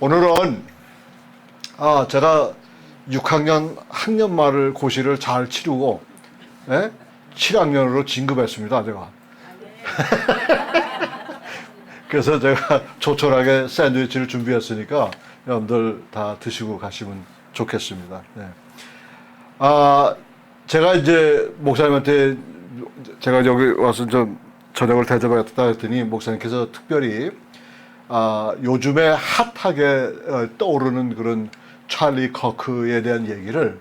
오늘은 아 제가 6학년 학년 말을 고시를 잘 치르고 예? 7학년으로 진급했습니다 제가. 그래서 제가 조촐하게 샌드위치를 준비했으니까 여러분들 다 드시고 가시면 좋겠습니다. 네. 아 제가 이제 목사님한테 제가 여기 와서 좀 저녁을 대접했다 했더니 목사님께서 특별히 아, 요즘에 핫하게 어, 떠오르는 그런 찰리 커크에 대한 얘기를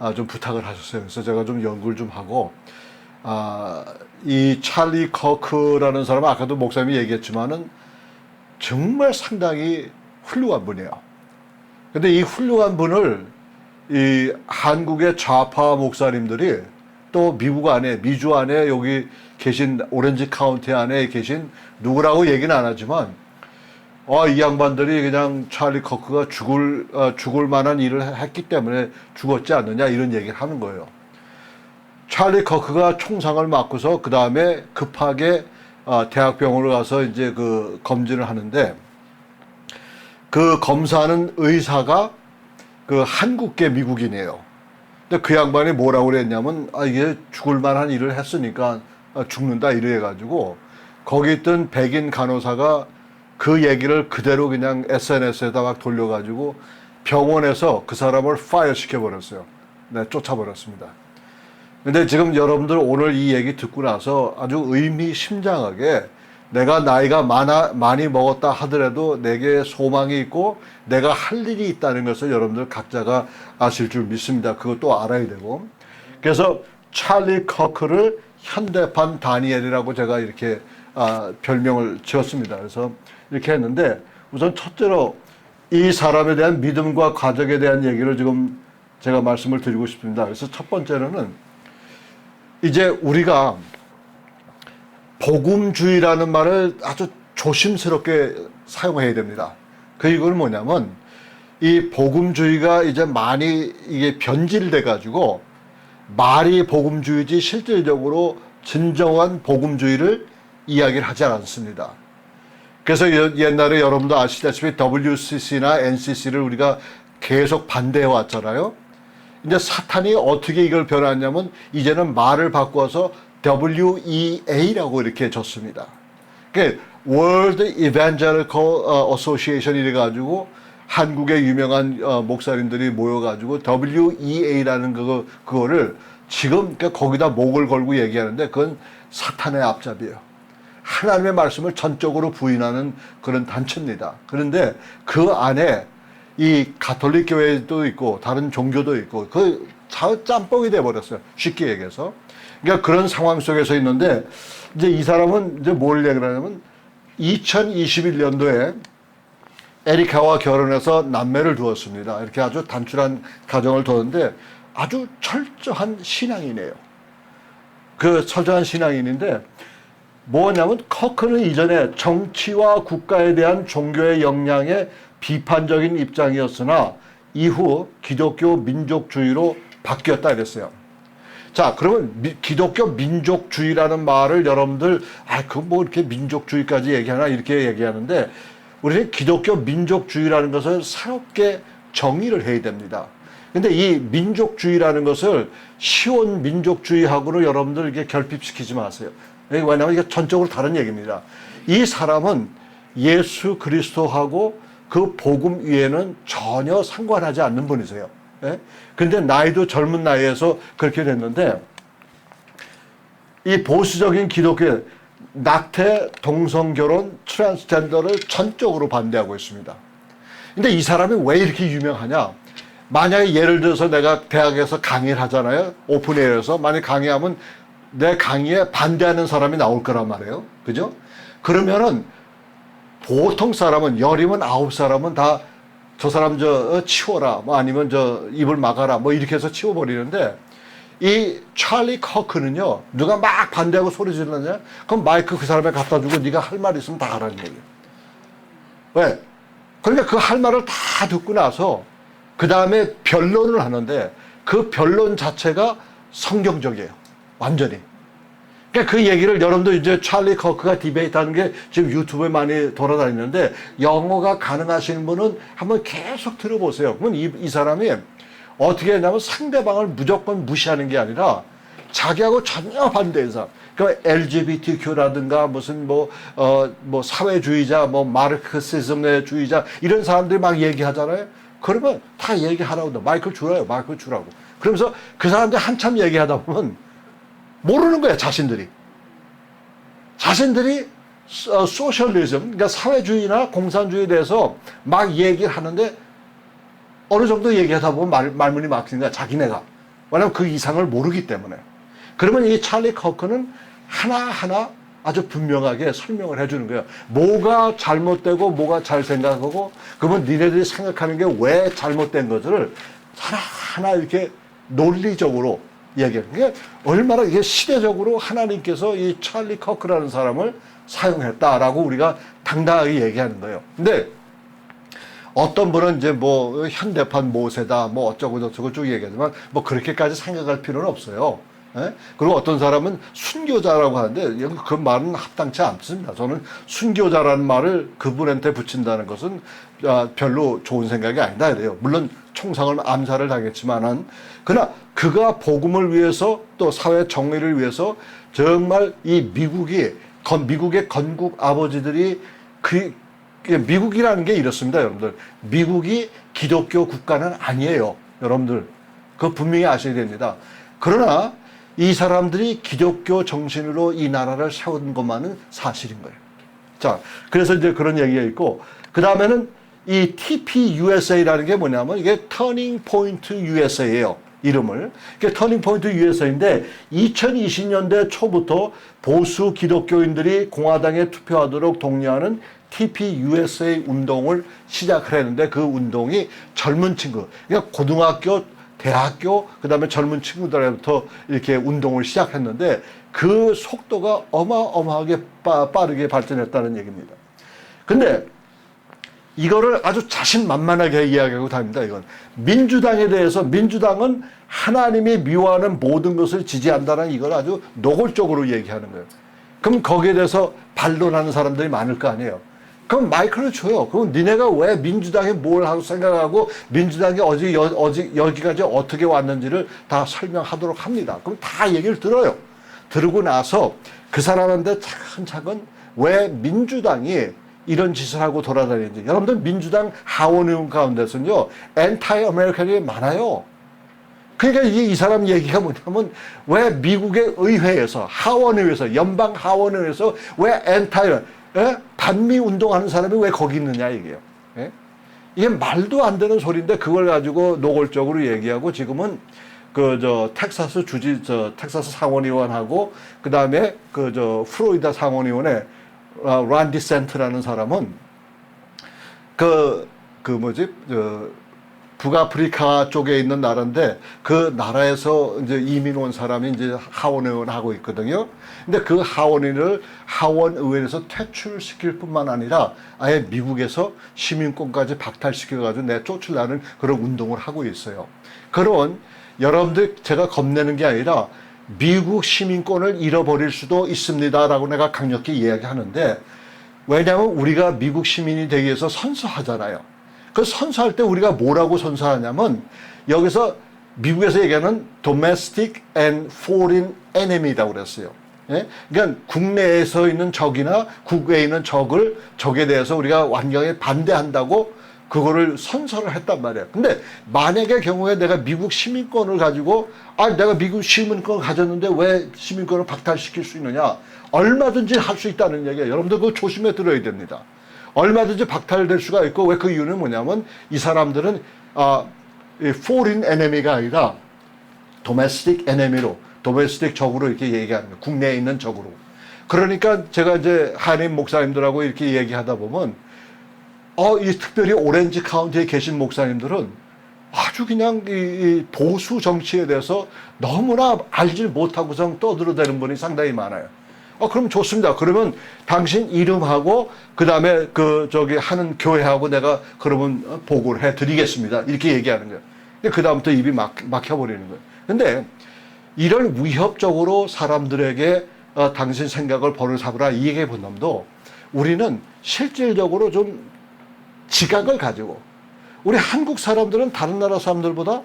아, 좀 부탁을 하셨어요. 그래서 제가 좀 연구를 좀 하고 아, 이 찰리 커크라는 사람은 아까도 목사님이 얘기했지만은 정말 상당히 훌륭한 분이에요. 근데 이 훌륭한 분을 이 한국의 좌파 목사님들이 또 미국 안에 미주 안에 여기 계신 오렌지 카운티 안에 계신 누구라고 얘기는 안 하지만 어, 이 양반들이 그냥 찰리 커크가 죽을 어, 죽을 만한 일을 했기 때문에 죽었지 않느냐 이런 얘기를 하는 거예요. 찰리 커크가 총상을 맞고서 그 다음에 급하게 어, 대학병원을 가서 이제 그 검진을 하는데 그 검사하는 의사가 그 한국계 미국인이에요. 근데 그 양반이 뭐라고 그랬냐면 아 이게 죽을 만한 일을 했으니까 아, 죽는다 이래 가지고 거기 있던 백인 간호사가 그 얘기를 그대로 그냥 SNS에다 막 돌려가지고 병원에서 그 사람을 파이어 시켜버렸어요. 네, 쫓아버렸습니다. 근데 지금 여러분들 오늘 이 얘기 듣고 나서 아주 의미심장하게 내가 나이가 많아, 많이 먹었다 하더라도 내게 소망이 있고 내가 할 일이 있다는 것을 여러분들 각자가 아실 줄 믿습니다. 그것도 알아야 되고. 그래서 찰리 커크를 현대판 다니엘이라고 제가 이렇게 아, 별명을 지었습니다. 그래서 이렇게 했는데 우선 첫째로 이 사람에 대한 믿음과 가족에 대한 얘기를 지금 제가 말씀을 드리고 싶습니다. 그래서 첫 번째로는 이제 우리가 복음주의라는 말을 아주 조심스럽게 사용해야 됩니다. 그 이건 뭐냐면 이 복음주의가 이제 많이 이게 변질돼 가지고 말이 복음주의지 실질적으로 진정한 복음주의를 이야기를 하지 않습니다. 그래서 여- 옛날에 여러분도 아시다시피 WCC나 NCC를 우리가 계속 반대해 왔잖아요. 이제 사탄이 어떻게 이걸 변화했냐면 이제는 말을 바꿔서 WEA라고 이렇게 줬습니다. 그 World Evangelical 어, Association 이래 가지고 한국의 유명한 어, 목사님들이 모여 가지고 WEA라는 그거 그거를 지금 그러니까 거기다 목을 걸고 얘기하는데 그건 사탄의 앞잡이에요. 하나님의 말씀을 전적으로 부인하는 그런 단체입니다. 그런데 그 안에 이 가톨릭 교회도 있고 다른 종교도 있고 그 자- 짬뽕이 돼 버렸어요. 쉽게 얘기해서. 그러니까 그런 상황 속에서 있는데 이제 이 사람은 이제 뭘 얘기를 하냐면 2021년도에 에리카와 결혼해서 남매를 두었습니다. 이렇게 아주 단출한 가정을 두었는데 아주 철저한 신앙이네요. 그 철저한 신앙인인데 뭐냐면 커크는 이전에 정치와 국가에 대한 종교의 영향에 비판적인 입장이었으나 이후 기독교 민족주의로 바뀌었다 이랬어요. 자, 그러면 미- 기독교 민족주의라는 말을 여러분들 아, 그 뭐 이렇게 민족주의까지 얘기하나 이렇게 얘기하는데 우리는 기독교 민족주의라는 것을 새롭게 정의를 해야 됩니다. 근데 이 민족주의라는 것을 시온 민족주의하고는 여러분들 이게 결핍시키지 마세요. 왜냐하면 이게 전적으로 다른 얘기입니다. 이 사람은 예수 그리스도하고 그 복음 위에는 전혀 상관하지 않는 분이세요. 예? 근데 나이도 젊은 나이에서 그렇게 됐는데 이 보수적인 기독교 낙태, 동성 결혼, 트랜스젠더를 전적으로 반대하고 있습니다. 근데 이 사람이 왜 이렇게 유명하냐? 만약에 예를 들어서 내가 대학에서 강의를 하잖아요. 오픈에어에서 만약 강의하면 내 강의에 반대하는 사람이 나올 거란 말이에요. 그죠? 그러면은 보통 사람은 열이면 아홉 사람은 다 저 사람 저 어, 치워라. 뭐 아니면 저 입을 막아라. 뭐 이렇게 해서 치워버리는데 이 찰리 커크는요 누가 막 반대하고 소리 지르느냐? 그럼 마이크 그 사람에 갖다 주고 네가 할 말 있으면 다 하라는 얘기예요. 왜? 그러니까 그 할 말을 다 듣고 나서 그 다음에 변론을 하는데 그 변론 자체가 성경적이에요 완전히 그러니까 그 얘기를 여러분도 이제 찰리 커크가 디베이트 하는 게 지금 유튜브에 많이 돌아다니는데 영어가 가능하시는 분은 한번 계속 들어보세요. 그러면 이, 이 사람이 어떻게 했냐면 상대방을 무조건 무시하는 게 아니라 자기하고 전혀 반대인 사람. 그러니까 LGBTQ라든가 무슨 뭐, 어, 뭐 사회주의자, 뭐 마르크시즘의 주의자 이런 사람들이 막 얘기하잖아요. 그러면 다 얘기하라고 마이크를 주라요. 마이크를 주라고. 그러면서 그 사람들 한참 얘기하다 보면 모르는 거야, 자신들이. 자신들이 소- 소셜리즘, 그러니까 사회주의나 공산주의에 대해서 막 얘기를 하는데 어느 정도 얘기하다 보면 말, 말문이 거야, 자기네가. 왜냐면 그 이상을 모르기 때문에. 그러면 이 찰리 커크는 하나하나 아주 분명하게 설명을 해주는 거예요. 뭐가 잘못되고 뭐가 잘 생각하고 그러면 니네들이 생각하는 게 왜 잘못된 것을 하나하나 이렇게 논리적으로 얘기하는 게 얼마나 이게 시대적으로 하나님께서 이 찰리 커크라는 사람을 사용했다라고 우리가 당당하게 얘기하는 거예요. 근데 어떤 분은 이제 뭐 현대판 모세다 뭐 어쩌고 저쩌고 쭉 얘기하지만 뭐 그렇게까지 생각할 필요는 없어요. 예? 그리고 어떤 사람은 순교자라고 하는데 그 말은 합당치 않습니다. 저는 순교자라는 말을 그분한테 붙인다는 것은 아, 별로 좋은 생각이 아니다 그래요. 물론 총상을 암살을 당했지만은 그러나 그가 복음을 위해서 또 사회 정의를 위해서 정말 이 미국이 건 미국의 건국 아버지들이 그 예, 미국이라는 게 이렇습니다, 여러분들. 미국이 기독교 국가는 아니에요, 여러분들. 그거 분명히 아셔야 됩니다. 그러나 이 사람들이 기독교 정신으로 이 나라를 세운 것만은 사실인 거예요. 자, 그래서 이제 그런 얘기가 있고, 그 다음에는 이 TPUSA라는 게 뭐냐면 이게 Turning Point USA예요. 이름을. 그게 터닝 포인트 USA인데 2020년대 초부터 보수 기독교인들이 공화당에 투표하도록 독려하는 TPUSA 운동을 시작을 했는데 그 운동이 젊은 친구, 그러니까 고등학교, 대학교, 그 다음에 젊은 친구들부터 이렇게 운동을 시작했는데 그 속도가 어마어마하게 빠, 빠르게 발전했다는 얘기입니다. 근데 이거를 아주 자신만만하게 이야기하고 다닙니다. 이건 민주당에 대해서 민주당은 하나님이 미워하는 모든 것을 지지한다는 이걸 아주 노골적으로 얘기하는 거예요. 그럼 거기에 대해서 반론하는 사람들이 많을 거 아니에요. 그럼 마이크를 줘요. 그럼 니네가 왜 민주당이 뭘 하고 생각하고 민주당이 어제 여, 어제 여기까지 어떻게 왔는지를 다 설명하도록 합니다. 그럼 다 얘기를 들어요. 들고 나서 그 사람한테 차근차근 왜 민주당이 이런 짓을 하고 돌아다니는지. 여러분들 민주당 하원 의원 가운데서는요, 엔타이 아메리칸이 많아요. 그러니까 이, 이 사람 얘기가 뭐냐면 왜 미국의 의회에서 하원의회에서 연방 하원의회에서 왜 엔타이 예? 반미 운동하는 사람이 왜 거기 있느냐 이게요. 예? 이게 말도 안 되는 소리인데 그걸 가지고 노골적으로 얘기하고 지금은 그 저 텍사스 주지 저 텍사스 상원의원하고 그 다음에 그저 프로이다 상원의원의 어, 란디 센트라는 사람은 그, 그 뭐지, 저, 북아프리카 쪽에 있는 나라인데 그 나라에서 이제 이민 온 사람이 이제 하원의원 하고 있거든요. 근데 그 하원의원을 하원의원에서 퇴출시킬 뿐만 아니라 아예 미국에서 시민권까지 박탈시켜가지고 내쫓으려는 그런 운동을 하고 있어요. 그런 여러분들 제가 겁내는 게 아니라 미국 시민권을 잃어버릴 수도 있습니다라고 내가 강력히 이야기하는데 왜냐하면 우리가 미국 시민이 되기 위해서 선서하잖아요. 그 선서할 때 우리가 뭐라고 선서하냐면 여기서 미국에서 얘기하는 domestic and foreign enemy라고 그랬어요. 예? 그러니까 국내에서 있는 적이나 국외에 있는 적을 적에 대해서 우리가 완전히 반대한다고 그거를 선서를 했단 말이에요. 근데 만약의 경우에 내가 미국 시민권을 가지고 아 내가 미국 시민권을 가졌는데 왜 시민권을 박탈시킬 수 있느냐? 얼마든지 할 수 있다는 얘기예요. 여러분들 그거 조심해 들어야 됩니다. 얼마든지 박탈될 수가 있고 왜 그 이유는 뭐냐면 이 사람들은 아 이 foreign enemy가 아니라 domestic enemy로 domestic 적으로 이렇게 거예요. 국내에 있는 적으로. 그러니까 제가 이제 한인 목사님들하고 이렇게 얘기하다 보면 어, 이 특별히 오렌지 카운티에 계신 목사님들은 아주 그냥 이, 이 보수 정치에 대해서 너무나 알질 못하고서 떠들어대는 분이 상당히 많아요. 어, 그럼 좋습니다. 그러면 당신 이름하고 그 다음에 그 저기 하는 교회하고 내가 그러면 어, 보고를 해 드리겠습니다. 이렇게 얘기하는 거예요. 그 다음부터 입이 막, 막혀버리는 거예요. 근데 이런 위협적으로 사람들에게 어, 당신 생각을 버릇하거라 이 얘기해 본 놈도 우리는 실질적으로 좀 지각을 가지고 우리 한국 사람들은 다른 나라 사람들보다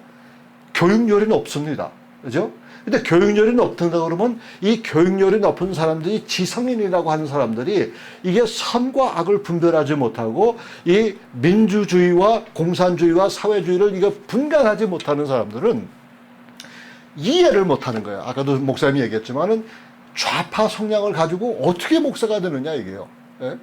교육 열이 높습니다. 그죠? 근데 교육열이 높다 그러면 이 교육열이 높은 사람들이 지성인이라고 하는 사람들이 이게 선과 악을 분별하지 못하고 이 민주주의와 공산주의와 사회주의를 이거 분간하지 못하는 사람들은 이해를 못하는 거예요. 아까도 목사님이 얘기했지만은 좌파 성향을 가지고 어떻게 목사가 되느냐 이게요. 예?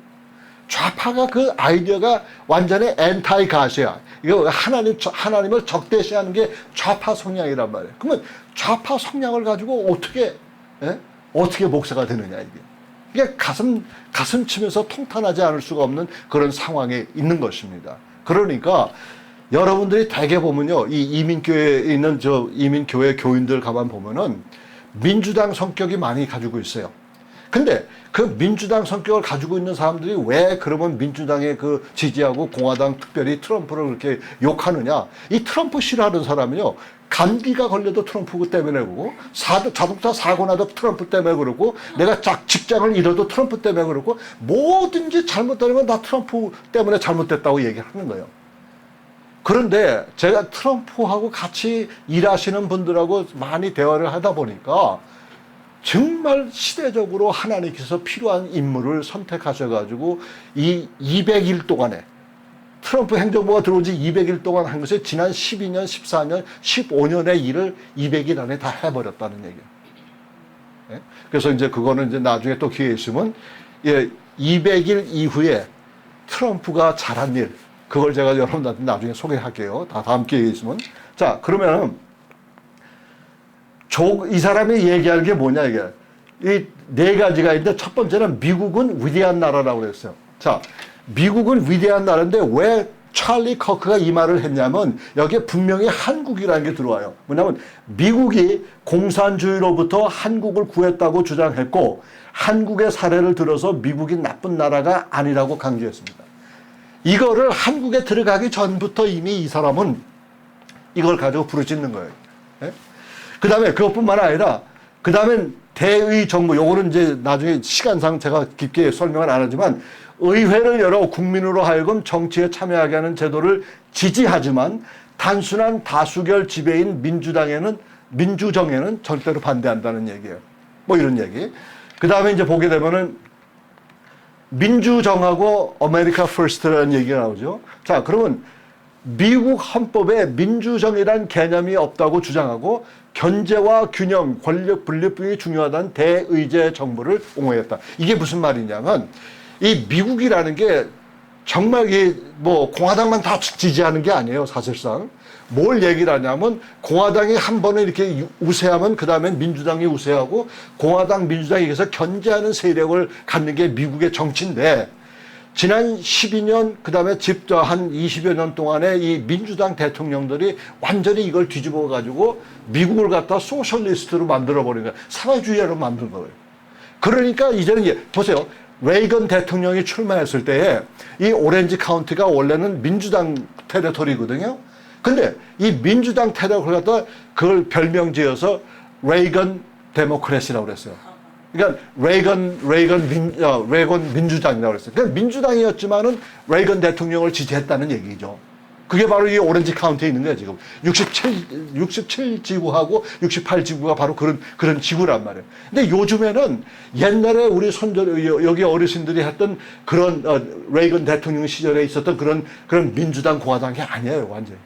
좌파가 그 아이디어가 완전히 엔타이 가시야. 이거 하나님 하나님을 적대시하는 게 좌파 성향이란 말이에요. 그러면 좌파 성향을 가지고 어떻게 예? 어떻게 목사가 되느냐 이게. 이게 가슴 가슴 치면서 통탄하지 않을 수가 없는 그런 상황에 있는 것입니다. 그러니까 여러분들이 대개 보면요, 이 이민교회에 있는 저 이민교회 교인들 가만 보면은 민주당 성격이 많이 가지고 있어요. 근데 그 민주당 성격을 가지고 있는 사람들이 왜 그러면 민주당에 그 지지하고 공화당 특별히 트럼프를 그렇게 욕하느냐? 이 트럼프 싫어하는 사람은요, 감기가 걸려도 트럼프 때문에 그러고, 사, 자동차 사고 나도 트럼프 때문에 그러고, 내가 짝 직장을 잃어도 트럼프 때문에 그러고, 뭐든지 잘못되는 건 다 트럼프 때문에 잘못됐다고 얘기를 하는 거예요. 그런데 제가 트럼프하고 같이 일하시는 분들하고 많이 대화를 하다 보니까 정말 시대적으로 하나님께서 필요한 인물을 선택하셔가지고 이 200일 동안에 트럼프 행정부가 들어온 지 200일 동안 한 것이 지난 12년, 14년, 15년의 일을 200일 안에 다 해버렸다는 얘기예요. 예? 그래서 이제 그거는 이제 나중에 또 기회 있으면 예, 200일 이후에 트럼프가 잘한 일, 그걸 제가 여러분들한테 나중에 소개할게요. 다 다음 기회에 있으면. 자, 그러면 조, 이 사람이 얘기하는 게 뭐냐, 이게. 이 네 가지가 있는데 첫 번째는 미국은 위대한 나라라고 그랬어요. 자, 미국은 위대한 나라인데 왜 찰리 커크가 이 말을 했냐면 여기에 분명히 한국이라는 게 들어와요. 뭐냐면 미국이 공산주의로부터 한국을 구했다고 주장했고 한국의 사례를 들어서 미국이 나쁜 나라가 아니라고 강조했습니다. 이거를 한국에 들어가기 전부터 이미 이 사람은 이걸 가지고 부르짖는 거예요. 예? 그 다음에 그것뿐만 아니라, 그 다음엔 대의 정부, 요거는 이제 나중에 시간상 제가 깊게 설명을 안 하지만, 의회를 열어 국민으로 하여금 정치에 참여하게 하는 제도를 지지하지만, 단순한 다수결 지배인 민주당에는, 민주정에는 절대로 반대한다는 얘기예요. 뭐 이런 얘기. 그 다음에 이제 보게 되면은, 민주정하고 아메리카 퍼스트라는 얘기가 나오죠. 자, 그러면 미국 헌법에 민주정이란 개념이 없다고 주장하고 견제와 균형, 권력 분립이 중요하다는 대의제 정부를 옹호했다. 이게 무슨 말이냐면 이 미국이라는 게 정말 이뭐 공화당만 다 지지하는 게 아니에요, 사실상. 뭘 얘기를 하냐면 공화당이 한 번에 이렇게 우세하면 그 다음엔 민주당이 우세하고 공화당 민주당이 그래서 견제하는 세력을 갖는 게 미국의 정치인데 지난 12년 그다음에 집저 한 20여 년 동안에 이 민주당 대통령들이 완전히 이걸 뒤집어 가지고 미국을 갖다 소셜리스트로 만들어 버린 거예요. 사회주의로 만든 거예요. 그러니까 이제는 예, 보세요. 레이건 대통령이 출마했을 때에 이 오렌지 카운티가 원래는 민주당 테리토리거든요. 근데 이 민주당 테러를 갖다 그걸 별명 지어서 레이건 데모크래시라고 그랬어요. 그러니까 레이건 레이건 민 어, 레이건 민주당이라고 그랬어요. 그러니까 민주당이었지만은 레이건 대통령을 지지했다는 얘기죠. 그게 바로 이 오렌지 카운티에 있는 거예요, 지금. 67, 67 지구하고 68 지구가 바로 그런, 그런 지구란 말이에요. 근데 요즘에는 옛날에 우리 손절, 여기 어르신들이 했던 그런, 어, 레이건 대통령 시절에 있었던 그런, 그런 민주당 공화당이 아니에요, 완전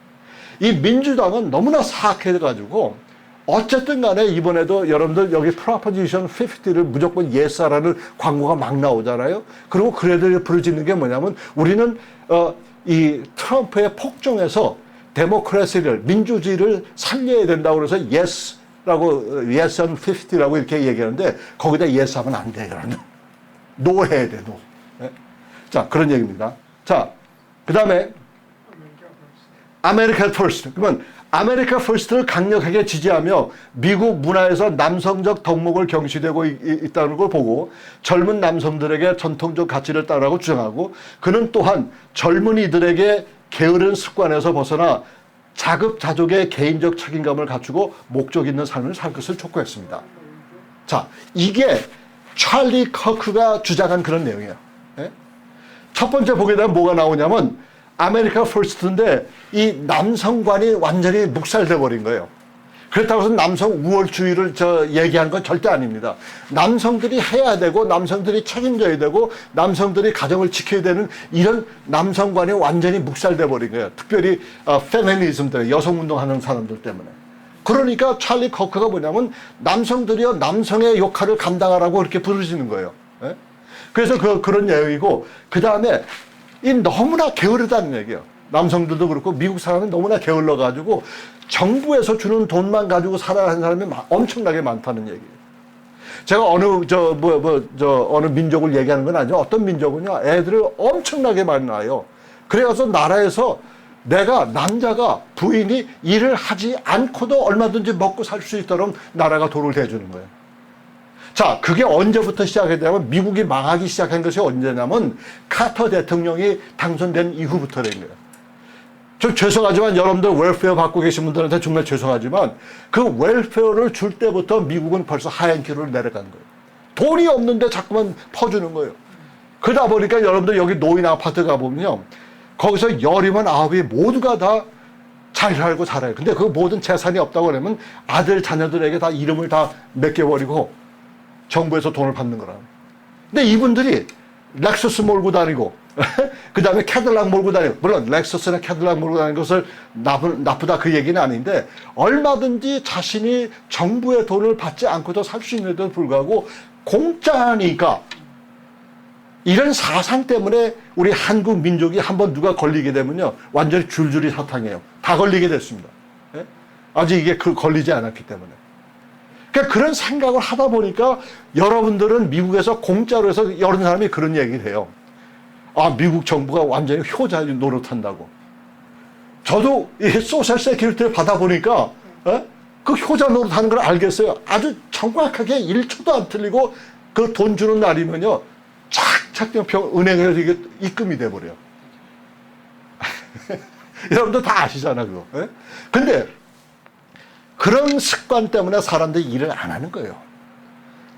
히. 이 민주당은 너무나 사악해가지고 어쨌든 간에 이번에도 여러분들 여기 프로포지션 50를 무조건 예스하라는 광고가 막 나오잖아요. 그리고 그래도 부르짖는 게 뭐냐면 우리는 어, 이 트럼프의 폭정에서 데모크라시를 민주주의를 살려야 된다고 그래서 예스라고 예스 한 50라고 이렇게 얘기하는데 거기다 예스 하면 안 돼요. 노 해야 돼, 노. 네? 자, 그런 얘기입니다. 자, 그 다음에 아메리카 퍼스트. 그러면 아메리카 퍼스트를 강력하게 지지하며 미국 문화에서 남성적 덕목을 경시되고 있, 다는 걸 보고 젊은 남성들에게 전통적 가치를 따르라고 주장하고 그는 또한 젊은이들에게 게으른 습관에서 벗어나 자급자족의 개인적 책임감을 갖추고 목적 있는 삶을 살 것을 촉구했습니다. 자, 이게 찰리 커크가 주장한 그런 내용이에요. 예? 첫 번째 보게 되면 뭐가 나오냐면 아메리카 퍼스트인데 이 남성관이 완전히 묵살돼 버린 거예요. 그렇다고 해서 남성 우월주의를 저 얘기한 건 절대 아닙니다. 남성들이 해야 되고 남성들이 책임져야 되고 남성들이 가정을 지켜야 되는 이런 남성관이 완전히 묵살돼 버린 거예요. 특별히 어, 페미니즘 때문에 여성 운동하는 사람들 때문에. 그러니까 찰리 커크가 뭐냐면 남성들이요 남성의 역할을 감당하라고 그렇게 부르시는 거예요. 예? 그래서 그 그런 내용이고 그 다음에 이 너무나 게으르다는 얘기예요. 남성들도 그렇고 미국 사람은 너무나 게을러 가지고 정부에서 주는 돈만 가지고 살아가는 사람이 마- 엄청나게 많다는 얘기예요. 제가 어느 저 뭐 뭐 저 어느 민족을 얘기하는 건 아니죠. 어떤 민족은요 애들을 엄청나게 많이 낳아요. 그래서 나라에서 내가 남자가 부인이 일을 하지 않고도 얼마든지 먹고 살 수 있도록 나라가 돈을 대주는 거예요. 자, 그게 언제부터 시작했냐면 미국이 망하기 시작한 것이 언제냐면 카터 대통령이 당선된 이후부터된 거예요. 좀 죄송하지만 여러분들 웰페어 받고 계신 분들한테 정말 죄송하지만 그 웰페어를 줄 때부터 미국은 벌써 하얀 길을 내려간 거예요. 돈이 없는데 자꾸만 퍼주는 거예요. 그러다 보니까 여러분들 여기 노인 아파트 가보면요. 거기서 열이면 아홉이 모두가 다 잘 살고 살아요. 근데 그 모든 재산이 없다고 그러면 아들 자녀들에게 다 이름을 다 맡겨버리고 정부에서 돈을 받는 거라. 근데 이분들이 렉서스 몰고 다니고 그 다음에 캐딜락 몰고 다니고 물론 렉서스나 캐딜락 몰고 다니는 것을 나쁘, 나쁘다 그 얘기는 아닌데 얼마든지 자신이 정부의 돈을 받지 않고도 살 수 있는데도 불구하고 공짜니까 이런 사상 때문에 우리 한국 민족이 한번 누가 걸리게 되면요 완전히 줄줄이 사탕이에요 다 걸리게 됐습니다 예? 아직 이게 그 걸리지 않았기 때문에 그러니까 그런 생각을 하다 보니까 여러분들은 미국에서 공짜로 해서 여러 사람이 그런 얘기를 해요. 아, 미국 정부가 완전히 효자 노릇한다고. 저도 이 소셜 세큐리티를 받아보니까 어? 그 효자 노릇하는 걸 알겠어요. 아주 정확하게 1초도 안 틀리고 그 돈 주는 날이면요. 착착 은행에서 이게 입금이 돼버려요. 여러분들 다 아시잖아, 그거. 예? 근데 그런 습관 때문에 사람들이 일을 안 하는 거예요.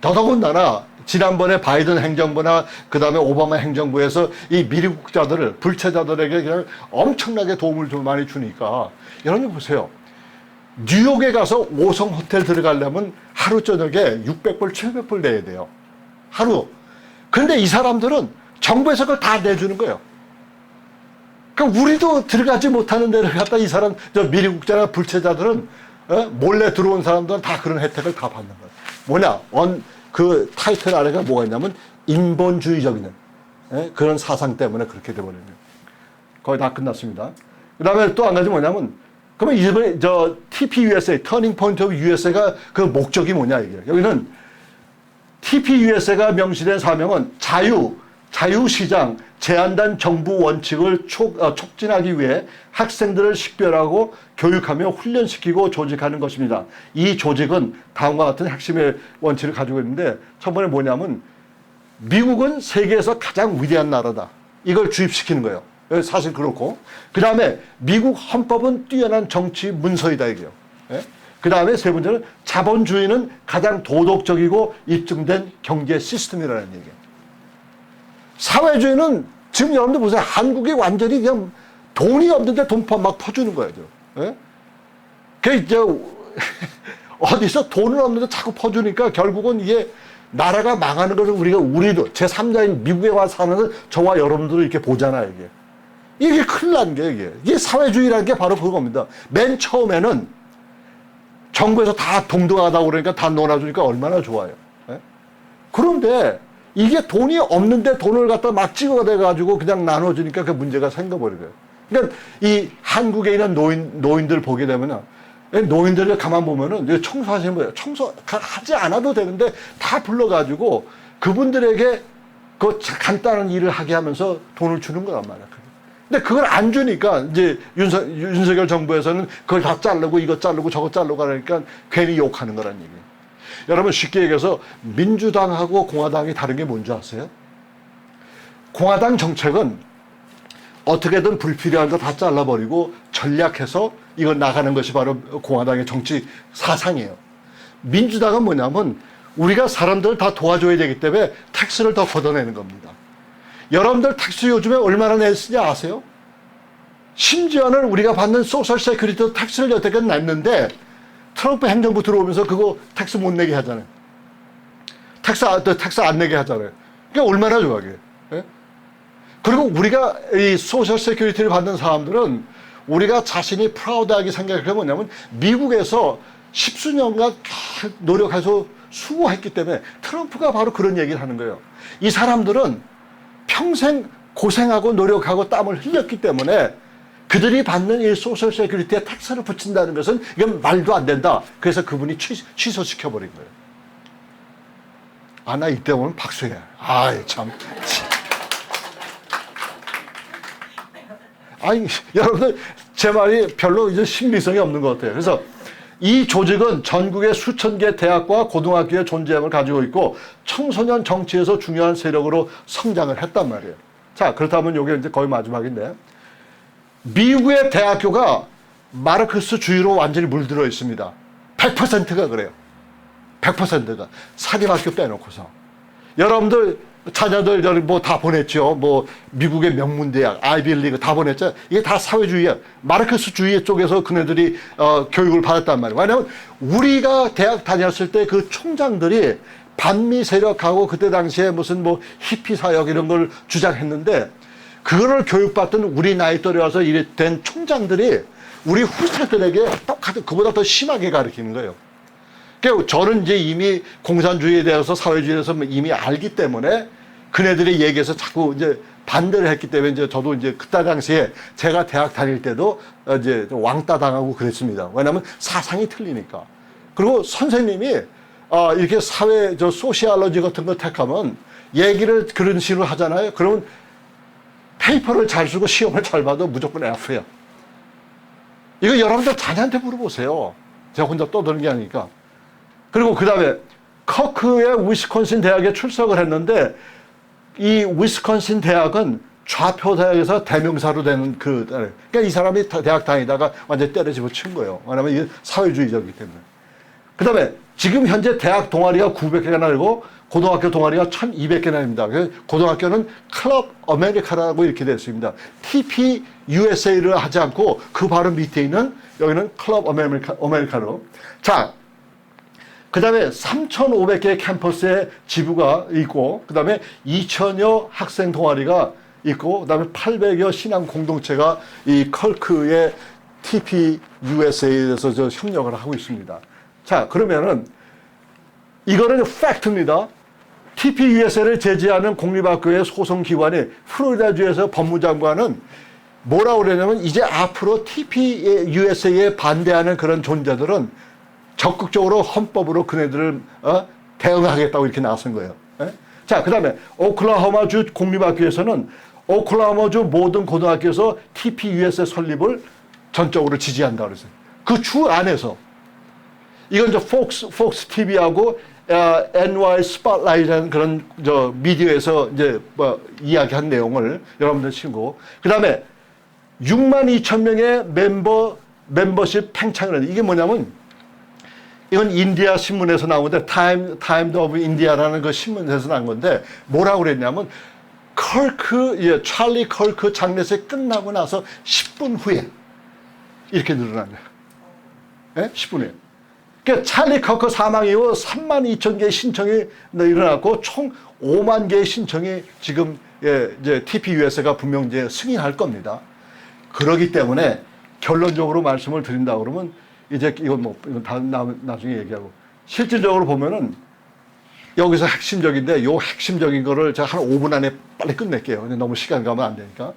더더군다나 지난번에 바이든 행정부나 그 다음에 오바마 행정부에서 이 미국자들을 불체자들에게 그냥 엄청나게 도움을 좀 많이 주니까 여러분 보세요. 뉴욕에 가서 5성 호텔 들어가려면 하루 저녁에 600불, 700불 내야 돼요. 하루. 근데 이 사람들은 정부에서 그걸 다 내주는 거예요. 그러니까 우리도 들어가지 못하는 데를 갖다 이 사람, 저 미국자나 불체자들은 어? 몰래 들어온 사람들은 다 그런 혜택을 다 받는 거예요. 뭐냐? 언, 그 타이틀 아래가 뭐가 있냐면 인본주의적인 예? 그런 사상 때문에 그렇게 돼버리는 거예요. 거의 다 끝났습니다. 그 다음에 또 한 가지 뭐냐면 그러면 이번에 저 TPUSA, Turning Point of USA가 그 목적이 뭐냐 이게 여기는 TPUSA가 명시된 사명은 자유, 자유시장, 제한된 정부 원칙을 촉, 어, 촉진하기 위해 학생들을 식별하고 교육하며 훈련시키고 조직하는 것입니다. 이 조직은 다음과 같은 핵심의 원칙을 가지고 있는데 첫 번째 뭐냐면 미국은 세계에서 가장 위대한 나라다. 이걸 주입시키는 거예요. 사실 그렇고. 그 다음에 미국 헌법은 뛰어난 정치 문서이다 이게요. 그 다음에 세 번째는 자본주의는 가장 도덕적이고 입증된 경제 시스템이라는 얘기예요. 사회주의는 지금 여러분들 보세요. 한국이 완전히 그냥 돈이 없는데 돈막 퍼주는 거예요. 예? 그 이제 어디서 돈은 없는데 자꾸 퍼주니까 결국은 이게 나라가 망하는 것을 우리가 우리도 제 3자인 미국에 와서 사는 저와 여러분들을 이렇게 보잖아요. 이게 이게 큰일 난 게 이게 이게 사회주의라는 게 바로 그겁니다. 맨 처음에는 정부에서 다 동등하다고 그러니까 다 놀아주니까 얼마나 좋아요. 예? 그런데 이게 돈이 없는데 돈을 갖다 막 찍어대가지고 그냥 나눠주니까 그 문제가 생겨버리고요. 그러니까 이 한국에 있는 노인, 노인들 보게 되면은 노인들을 가만 보면은 청소하시는 거예요. 청소 하지 않아도 되는데 다 불러가지고 그분들에게 그 간단한 일을 하게 하면서 돈을 주는 거란 말이야. 근데 그걸 안 주니까 이제 윤석, 윤석열 정부에서는 그걸 다 자르고 이거 자르고 저거 자르고 하니까 괜히 욕하는 거란 얘기예요. 여러분 쉽게 얘기해서 민주당하고 공화당이 다른 게 뭔지 아세요? 공화당 정책은 어떻게든 불필요한 거 다 잘라버리고 전략해서 이걸 나가는 것이 바로 공화당의 정치 사상이에요. 민주당은 뭐냐면 우리가 사람들을 다 도와줘야 되기 때문에 텍스를 더 걷어내는 겁니다. 여러분들 텍스 요즘에 얼마나 내쓰지 아세요? 심지어는 우리가 받는 소셜 세큐리티 텍스를 여태까지 냈는데 트럼프 행정부 들어오면서 그거 텍스 못 내게 하잖아요. 안- 텍스 안 내게 하잖아요. 그게 얼마나 좋아, 그게. 예? 그리고 우리가 이 소셜 세큐리티를 받는 사람들은 우리가 자신이 프라우드하게 생각할 게 뭐냐면 미국에서 십수년간 노력해서 수고했기 때문에 트럼프가 바로 그런 얘기를 하는 거예요. 이 사람들은 평생 고생하고 노력하고 땀을 흘렸기 때문에 그들이 받는 이 소셜 세큐리티에 텍스를 붙인다는 것은 이건 말도 안 된다. 그래서 그분이 취, 취소시켜버린 거예요. 아, 나 이때 보면 박수해. 아이, 참. 아니, 여러분들, 제 말이 별로 이제 신빙성이 없는 것 같아요. 그래서 이 조직은 전국의 수천 개 대학과 고등학교의 존재감을 가지고 있고 청소년 정치에서 중요한 세력으로 성장을 했단 말이에요. 자, 그렇다면 이게 이제 거의 마지막인데. 미국의 대학교가 마르크스 주의로 완전히 물들어 있습니다. 100%가 그래요. 100%가. 사립학교 빼놓고서. 여러분들 자녀들 뭐다 보냈죠. 뭐 미국의 명문대학, 아이비리그 다 보냈죠. 이게 다 사회주의야. 마르크스 주의 쪽에서 그네들이 어, 교육을 받았단 말이에요. 왜냐하면 우리가 대학 다녔을 때 그 총장들이 반미 세력하고 그때 당시에 무슨 뭐 히피 사역 이런 걸 주장했는데 그거를 교육받던 우리 나이 또래 와서 이래 된 총장들이 우리 후세들에게 똑같은 그보다 더 심하게 가르치는 거예요. 그러니까 저는 이제 이미 공산주의에 대해서 사회주의에 대해서 이미 알기 때문에 그네들의 얘기에서 자꾸 이제 반대를 했기 때문에 이제 저도 이제 그때 당시에 제가 대학 다닐 때도 어, 이제 왕따 당하고 그랬습니다. 왜냐하면 사상이 틀리니까. 그리고 선생님이 어, 이렇게 사회 저 소시알러지 같은 거 택하면 얘기를 그런 식으로 하잖아요. 그러면 페이퍼를 잘 쓰고 시험을 잘 봐도 무조건 F야. 이거 여러분들 자녀한테 물어보세요. 제가 혼자 떠드는 게 아니니까. 그리고 그 다음에 커크의 위스콘신 대학에 출석을 했는데 이 위스콘신 대학은 좌표 대학에서 대명사로 되는 그, 그러니까 이 사람이 다- 대학 다니다가 완전히 때려 집어 친 거예요. 왜냐면 이게 사회주의적이기 때문에. 그 다음에 지금 현재 대학 동아리가 900개나 되고 고등학교 동아리가 1200개나 됩니다. 고등학교는 클럽 아메리카라고 이렇게 되어 있습니다. TP USA를 하지 않고 그 바로 밑에 있는 여기는 클럽 아메리카, 아메리카로. 자, 그 다음에 3,500개의 캠퍼스에 지부가 있고, 그 다음에 2천여 학생 동아리가 있고, 그 다음에 800여 신앙 공동체가 이 컬크의 TP USA에서 저 협력을 하고 있습니다. 자, 그러면은 이거는 팩트입니다. TP USA를 제지하는 공립학교의 소송기관이 플로리다주에서 법무장관은 뭐라고 그러냐면 이제 앞으로 TP USA에 반대하는 그런 존재들은 적극적으로 헌법으로 그네들을 어? 대응하겠다고 이렇게 나선 거예요. 예? 자, 그 다음에 오클라호마주 공립학교에서는 오클라호마주 모든 고등학교에서 TPUS의 설립을 전적으로 지지한다 그랬어요. 그 주 안에서 이건 이제 폭스 폭스 TV하고 어, NY 스팟라이트라는 그런 저 미디어에서 이제 뭐 이야기한 내용을 여러분들 친구. 그다음에 6만 2천 명의 멤버 멤버십 팽창을 했는데 이게 뭐냐면 이건 인디아 신문에서 나온 건데 타임 타임드 오브 인디아라는 그 신문에서 나온 건데 뭐라고 그랬냐면 컬크 예, 찰리 컬크 장례식 끝나고 나서 10분 후에 이렇게 늘어난 거예요. 예? 10분 후에. 그러니까 찰리 커커 사망 이후 3만 2천 개의 신청이 일어났고 총 5만 개의 신청이 지금 예, 이제 TPUS가 분명 이제 승인할 겁니다. 그러기 때문에 결론적으로 말씀을 드린다 그러면 이제 이건 뭐 이건 다 나, 나중에 얘기하고 실질적으로 보면은 여기서 핵심적인데 요 핵심적인 거를 제가 한 5분 안에 빨리 끝낼게요. 근데 너무 시간 가면 안 되니까.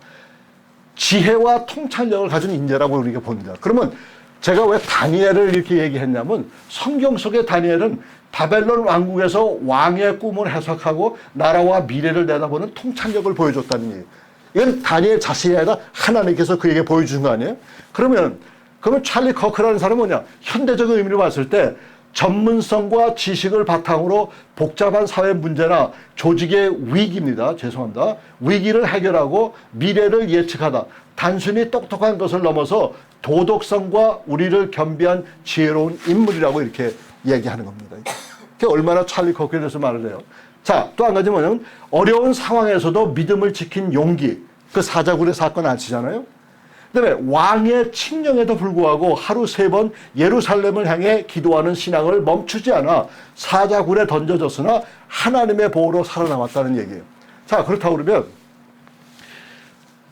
지혜와 통찰력을 가진 인재라고 우리가 봅니다. 그러면 제가 왜 다니엘을 이렇게 얘기했냐면 성경 속의 다니엘은 바벨론 왕국에서 왕의 꿈을 해석하고 나라와 미래를 내다보는 통찰력을 보여줬다는 얘기예요. 이건 다니엘 자신이 아니라 하나님께서 그에게 보여주신 거 아니에요? 그러면 그러면 찰리 커크라는 사람은 뭐냐? 현대적인 의미로 봤을 때 전문성과 지식을 바탕으로 복잡한 사회 문제나 조직의 위기입니다. 죄송합니다. 위기를 해결하고 미래를 예측하다. 단순히 똑똑한 것을 넘어서 도덕성과 우리를 겸비한 지혜로운 인물이라고 이렇게 얘기하는 겁니다. 그게 얼마나 찰리 커크에 대해서 말을 해요. 자, 또 한 가지 뭐냐면 어려운 상황에서도 믿음을 지킨 용기. 그 사자굴의 사건 아시잖아요? 그다음에 왕의 칙령에도 불구하고 하루 세 번 예루살렘을 향해 기도하는 신앙을 멈추지 않아 사자굴에 던져졌으나 하나님의 보호로 살아남았다는 얘기예요. 자, 그렇다고 그러면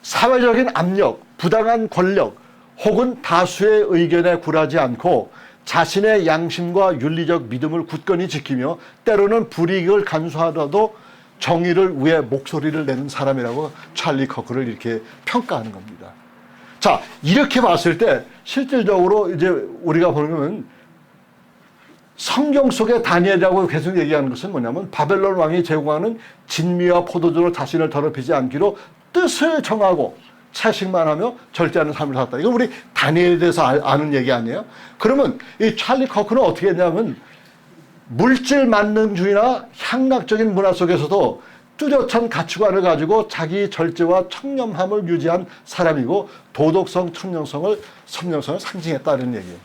사회적인 압력, 부당한 권력 혹은 다수의 의견에 굴하지 않고 자신의 양심과 윤리적 믿음을 굳건히 지키며 때로는 불이익을 간수하더라도 정의를 위해 목소리를 내는 사람이라고 찰리 커크를 이렇게 평가하는 겁니다. 자, 이렇게 봤을 때 실질적으로 이제 우리가 보면 성경 속의 다니엘이라고 계속 얘기하는 것은 뭐냐면 바벨론 왕이 제공하는 진미와 포도주로 자신을 더럽히지 않기로 뜻을 정하고 채식만 하며 절제하는 삶을 살았다. 이거 우리 다니엘에 대해서 아- 아는 얘기 아니에요? 그러면 이 찰리 커크는 어떻게 했냐면 물질 만능주의나 향락적인 문화 속에서도 뚜렷한 가치관을 가지고 자기 절제와 청렴함을 유지한 사람이고 도덕성, 청렴성을 성령성을 상징했다는 얘기예요.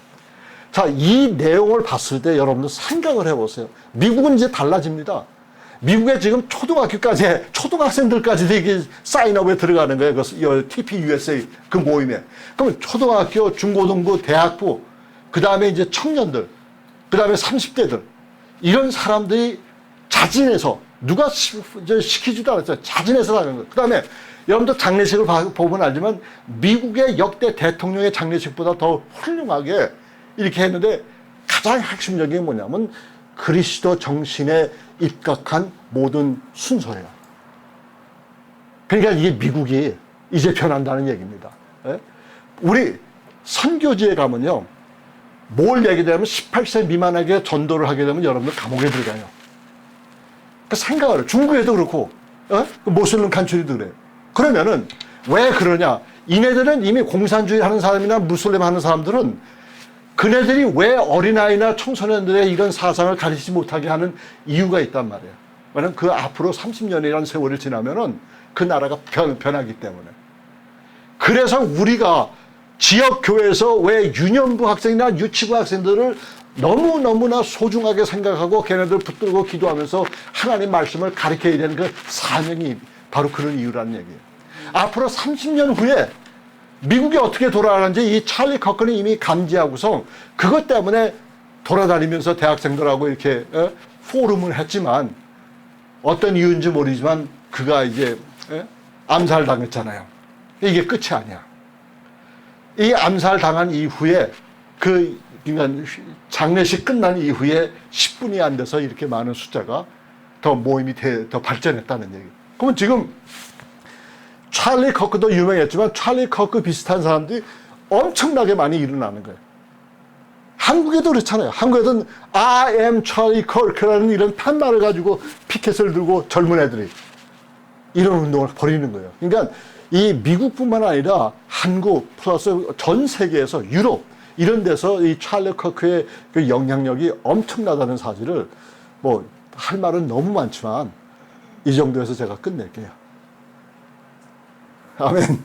자, 이 내용을 봤을 때 여러분들 생각을 해보세요. 미국은 이제 달라집니다. 미국에 지금 초등학교까지, 초등학생들까지도 이게 사인업에 들어가는 거예요. 그 TP USA 그 모임에. 그러면 초등학교, 중고등부, 대학부, 그 다음에 이제 청년들, 그 다음에 30대들, 이런 사람들이 자진해서, 누가 시, 저 시키지도 않았어요. 자진해서 하는 거예요. 그 다음에 여러분들 장례식을 봐- 보면 알지만 미국의 역대 대통령의 장례식보다 더 훌륭하게 이렇게 했는데 가장 핵심적인 게 뭐냐면 그리스도 정신에 입각한 모든 순서예요. 그러니까 이게 미국이 이제 변한다는 얘기입니다. 예? 우리 선교지에 가면요. 뭘 얘기되면 18세 미만에게 전도를 하게 되면 여러분들 감옥에 들어가요. 그 생각을 중국에도 그렇고 어? 그 모슬림 칸츄리도 그래. 그러면은 왜 그러냐? 이네들은 이미 공산주의 하는 사람이나 무슬림 하는 사람들은 그네들이 왜 어린아이나 청소년들의 이런 사상을 가르치지 못하게 하는 이유가 있단 말이에요. 왜냐면 그 앞으로 30년이라는 세월이 지나면은 그 나라가 변, 변하기 때문에. 그래서 우리가 지역 교회에서 왜 유년부 학생이나 유치부 학생들을 너무너무나 소중하게 생각하고 걔네들 붙들고 기도하면서 하나님 말씀을 가르쳐야 되는 그 사명이 바로 그런 이유라는 얘기예요. 앞으로 30년 후에 미국이 어떻게 돌아가는지 이 찰리 커크는 이미 감지하고서 그것 때문에 돌아다니면서 대학생들하고 이렇게 어, 포럼을 했지만 어떤 이유인지 모르지만 그가 이제 예? 암살당했잖아요. 이게 끝이 아니야. 이 암살 당한 이후에 그 그러니까 장례식 끝난 이후에 10분이 안 돼서 이렇게 많은 숫자가 더 모임이 돼- 더 발전했다는 얘기. 그러면 지금 찰리 커크도 유명했지만 찰리 커크 비슷한 사람들이 엄청나게 많이 일어나는 거예요. 한국에도 그렇잖아요. 한국에서는 I am Charlie Kirk라는 이런 판말을 가지고 피켓을 들고 젊은 애들이 이런 운동을 벌이는 거예요. 그러니까 이 미국뿐만 아니라 한국 플러스 전 세계에서 유럽 이런 데서 이 찰리 커크의 그 영향력이 엄청나다는 사실을 뭐 할 말은 너무 많지만 이 정도에서 제가 끝낼게요. 아멘.